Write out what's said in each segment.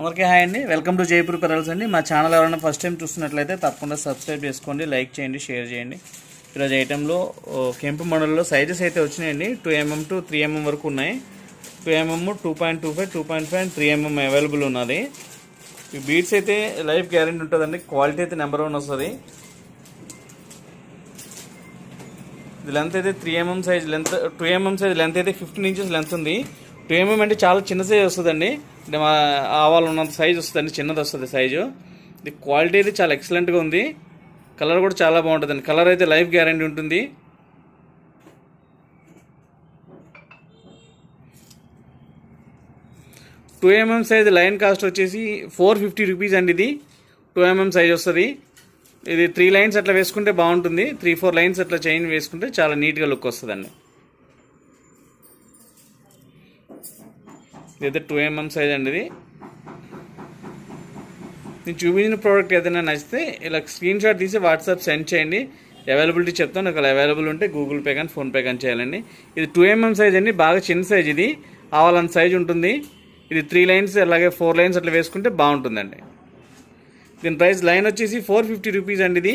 అందరికీ హాయ్ అండి. Welcome to Jaipur pearls అండి. మా ఛానల్ ఎవరైనా ఫస్ట్ టైం చూస్తున్నట్లయితే తప్పకుండా సబ్స్క్రైబ్ చేసుకోండి లైక్ చేయండి షేర్ చేయండి. ఈరోజు ఐటెంలో కెంపు మోడల్లో సైజెస్ అయితే వచ్చినాయండి. Two mm to three mm వరకు ఉన్నాయి. Two mm two point two five two point five three mm available ఉన్నది. ఈ బీట్స్ అయితే లైఫ్ గ్యారెంటీ ఉంటుందండి. క్వాలిటీ అయితే నెంబర్ వన్ వస్తుంది. ఇది లెంత్ అయితే three mm size length two mm size length అయితే ఫిఫ్టీన్ ఇంచెస్ లెంత్ ఉంది. టూ అంటే చాలా చిన్న సైజ్ వస్తుందండి ఆవాలు ఉన్నంత సైజ్ వస్తుందండి చిన్నది వస్తుంది సైజు ఇది క్వాలిటీ అయితే చాలా ఎక్సలెంట్గా ఉంది. కలర్ కూడా చాలా బాగుంటుందండి. కలర్ అయితే లైఫ్ గ్యారంటీ ఉంటుంది. Two mm size line cost వచ్చేసి ఫోర్ ఫిఫ్టీ రూపీస్ అండి ఇది. టూ ఎంఎం సైజ్ వస్తుంది. ఇది త్రీ లైన్స్ అట్లా వేసుకుంటే బాగుంటుంది. త్రీ ఫోర్ లైన్స్ అట్లా చైన్ వేసుకుంటే చాలా నీట్గా లుక్ వస్తుందండి. ఇదైతే టూ ఎంఎం సైజ్ అండి ఇది. నేను చూపించిన ప్రోడక్ట్ ఏదైనా నచ్చితే ఇలా స్క్రీన్ షాట్ తీసి వాట్సాప్ సెండ్ చేయండి. అవైలబిలిటీ చెప్తాను. ఒకవేళ అవైలబుల్ ఉంటే గూగుల్ పే కానీ ఫోన్పే కానీ చేయాలండి. ఇది టూ ఎంఎం సైజ్ అండి. బాగా చిన్న సైజ్ ఇది. ఆవాలంత సైజ్ ఉంటుంది. ఇది త్రీ లైన్స్ అలాగే ఫోర్ లైన్స్ అట్లా వేసుకుంటే బాగుంటుందండి. దీని ప్రైస్ లైన్ వచ్చేసి ఫోర్ ఫిఫ్టీ రూపీస్ అండి ఇది.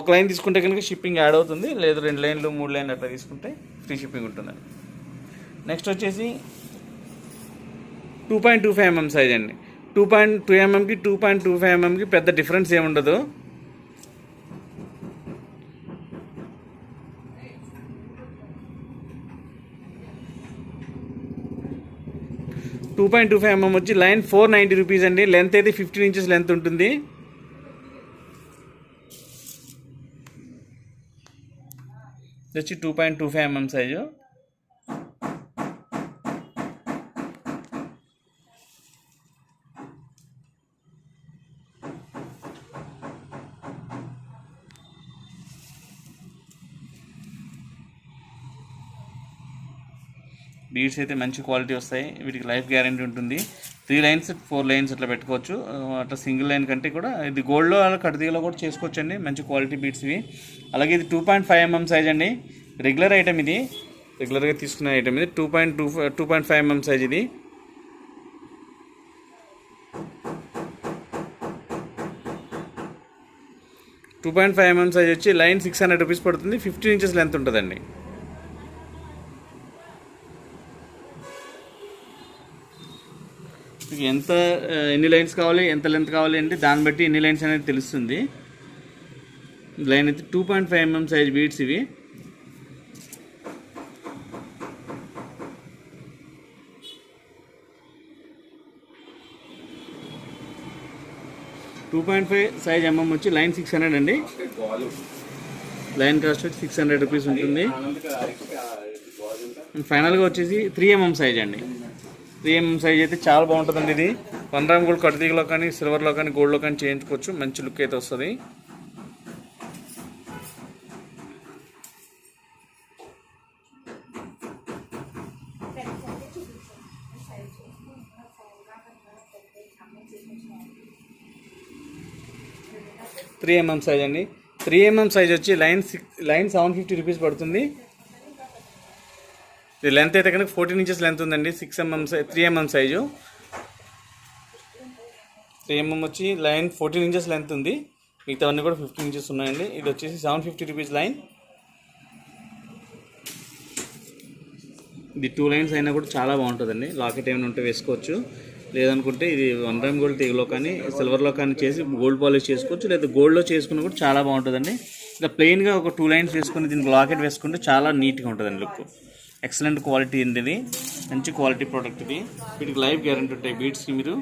ఒక లైన్ తీసుకుంటే కనుక షిప్పింగ్ యాడ్ అవుతుంది. లేదు రెండు లైన్లు మూడు లైన్లు అట్లా తీసుకుంటే ఫ్రీ షిప్పింగ్ ఉంటుందండి. నెక్స్ట్ వచ్చేసి two point two five mm size అండి. టూ పాయింట్ టూ ఎంఎంకి టూ పాయింట్ టూ ఫైవ్ ఎంఎంకి పెద్ద డిఫరెన్స్ ఏముండదు two point two five mm వచ్చి లైన్ ఫోర్ నైంటీ రూపీస్ అండి. లెంత్ అయితే ఫిఫ్టీన్ ఇంచెస్ లెంత్ ఉంటుంది. ఇది వచ్చి two point two five mm size. Beads అయితే మంచి క్వాలిటీ వస్తాయి. వీటికి లైఫ్ గ్యారంటీ ఉంటుంది. త్రీ లైన్స్ ఫోర్ లైన్స్ అట్లా పెట్టుకోవచ్చు. అట్లా సింగిల్ లైన్ కంటే కూడా ఇది గోల్డ్లో అలా కడతీగలో కూడా చేసుకోవచ్చు అండి మంచి క్వాలిటీ బీడ్స్ ఇవి. అలాగే ఇది two point five mm size అండి. రెగ్యులర్ ఐటమ్ ఇది. రెగ్యులర్గా తీసుకునే ఐటమ్ ఇది. Two point two two point five mm size ఇది. Two point five mm size వచ్చి లైన్ సిక్స్ హండ్రెడ్ రూపీస్ పడుతుంది. ఫిఫ్టీన్ ఇంచెస్ లెంత్ ఉంటుందండి. మీకు ఎంత ఎన్ని లైన్స్ కావాలి ఎంత లెంత్ కావాలి అంటే దాన్ని బట్టి ఎన్ని లైన్స్ అనేది తెలుస్తుంది. లైన్ అయితే two point five mm size beads ఇవి. Two point five size mm వచ్చి లైన్ సిక్స్ హండ్రెడ్ అండి. లైన్ కాస్ట్ వచ్చి సిక్స్ హండ్రెడ్ రూపీస్ ఉంటుంది. ఫైనల్గా వచ్చేసి త్రీ ఎంఎం సైజ్ అండి. త్రీ ఎంఎం సైజ్ అయితే చాలా బాగుంటుందండి ఇది. వన్ గ్రామ్ గోల్డ్ కడతీగలో కానీ సిల్వర్లో కానీ గోల్డ్లో కానీ చేయించుకోవచ్చు. మంచి లుక్ అయితే వస్తుంది. త్రీ ఎంఎం సైజ్ అండి. త్రీ ఎంఎం సైజ్ వచ్చి line six line seven fifty rupees పడుతుంది. ఇది లెంత్ అయితే కనుక ఫోర్టీన్ ఇంచెస్ లెంత్ ఉందండి. Six mm size three mm size three mm వచ్చి లైన్ ఫోర్టీన్ ఇంచెస్ లెంత్ ఉంది. మిగతావన్నీ కూడా ఫిఫ్టీన్ ఇంచెస్ ఉన్నాయండి. ఇది వచ్చేసి సెవెన్ ఫిఫ్టీ రూపీస్ లైన్ ఇది టూ లైన్స్ అయినా కూడా చాలా బాగుంటుందండి. లాకెట్ ఏమైనా ఉంటే వేసుకోవచ్చు. లేదనుకుంటే ఇది వన్ గ్రామ్ గోల్డ్ తీగలో కానీ సిల్వర్లో కానీ చేసి గోల్డ్ పాలిష్ చేసుకోవచ్చు. లేదా గోల్డ్లో చేసుకున్న కూడా చాలా బాగుంటుందండి. ఇలా ప్లెయిన్గా ఒక టూ లైన్స్ వేసుకుని దీనికి లాకెట్ వేసుకుంటే చాలా నీట్గా ఉంటుందండి లుక్. ఎక్సలెంట్ క్వాలిటీ ఉంది ఇది మంచి క్వాలిటీ ప్రోడక్ట్ ఇది. వీటికి లైవ్ గ్యారంటీ ఉంటాయి బీట్స్కి మీరు.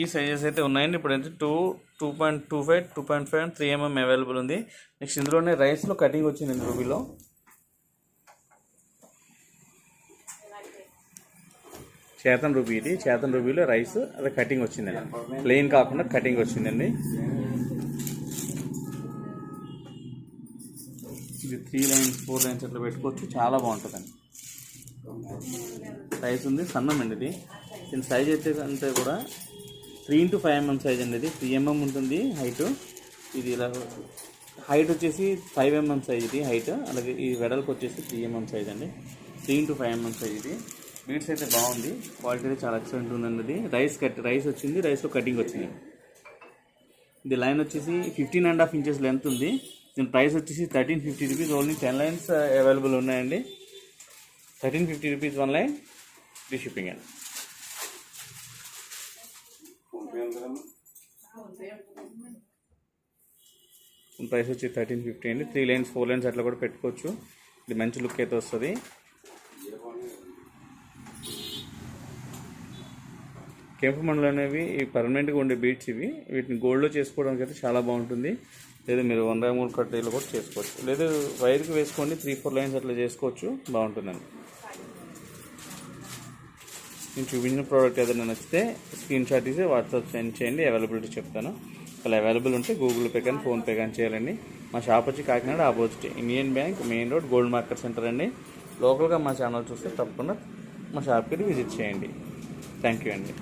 ఈ సైజెస్ అయితే ఉన్నాయండి. ఇప్పుడు అయితే two two point two five two point five three mm available ఉంది. నెక్స్ట్ ఇందులోనే రైస్లో కటింగ్ వచ్చింది రూబీలో చేతన్ రూబీ ఇది. చేతన్ రూబీలో రైస్ అది కటింగ్ వచ్చిందండి. ప్లెయిన్ కాకుండా కటింగ్ వచ్చిందండి. ఇది త్రీ లైన్స్ ఫోర్ లైన్స్ అట్లా పెట్టుకోవచ్చు. చాలా బాగుంటుందండి. సైజ్ ఉంది సన్నం అండి ఇది. దీని సైజ్ అయితే అంటే కూడా. Three into five mm size అండి ఇది. త్రీ ఎంఎం mm ఉంటుంది హైట్ ఇది ఇలా హైట్ వచ్చేసి ఫైవ్ ఎంఎం సైజ్ ఇది హైట్ అలాగే ఈ వెడల్పు వచ్చేసి త్రీ ఎంఎం సైజ్ అండి. Three into five mm size ఇది. బీట్స్ అయితే బాగుంది. క్వాలిటీ అయితే చాలా ఎక్సలెంట్ ఉందండి ఇది. రైస్ కట్ రైస్ వచ్చింది రైస్లో కటింగ్ వచ్చింది. ఇది లైన్ వచ్చేసి fifteen and half inches length ఉంది. దీని ప్రైస్ వచ్చేసి thirteen fifty rupees. Only ten lines uh, available ఉన్నాయండి. Thirteen fifty rupees one line free shipping అండి. ప్రైస్ వచ్చి థర్టీన్ ఫిఫ్టీ అండి. త్రీ లైన్స్ ఫోర్ లైన్స్ అట్లా కూడా పెట్టుకోవచ్చు. ఇది మంచి లుక్ అయితే వస్తుంది. కెంపు మండలు అనేవి ఈ పర్మనెంట్గా ఉండే బీట్స్ ఇవి. వీటిని గోల్డ్లో చేసుకోవడానికి అయితే చాలా బాగుంటుంది. లేదా మీరు వంద మూడు కట్టేలు కూడా చేసుకోవచ్చు. లేదు వైర్కి వేసుకోండి త్రీ ఫోర్ లైన్స్ అట్లా చేసుకోవచ్చు బాగుంటుందండి. నేను చూపించిన ప్రోడక్ట్ ఏదైనా నచ్చితే స్క్రీన్ షాట్ తీసి వాట్సాప్ సెండ్ చేయండి అవైలబిలిటీ చెప్తాను. అలా అవైలబుల్ ఉంటే గూగుల్ పే కానీ ఫోన్పే కానీ చేయాలండి. మా షాప్ వచ్చి Kakinada opposite Indian bank main road gold market centre అండి. లోకల్గా మా ఛానల్ చూస్తే తప్పకుండా మా షాప్కి విజిట్ చేయండి. థ్యాంక్ యూ అండి.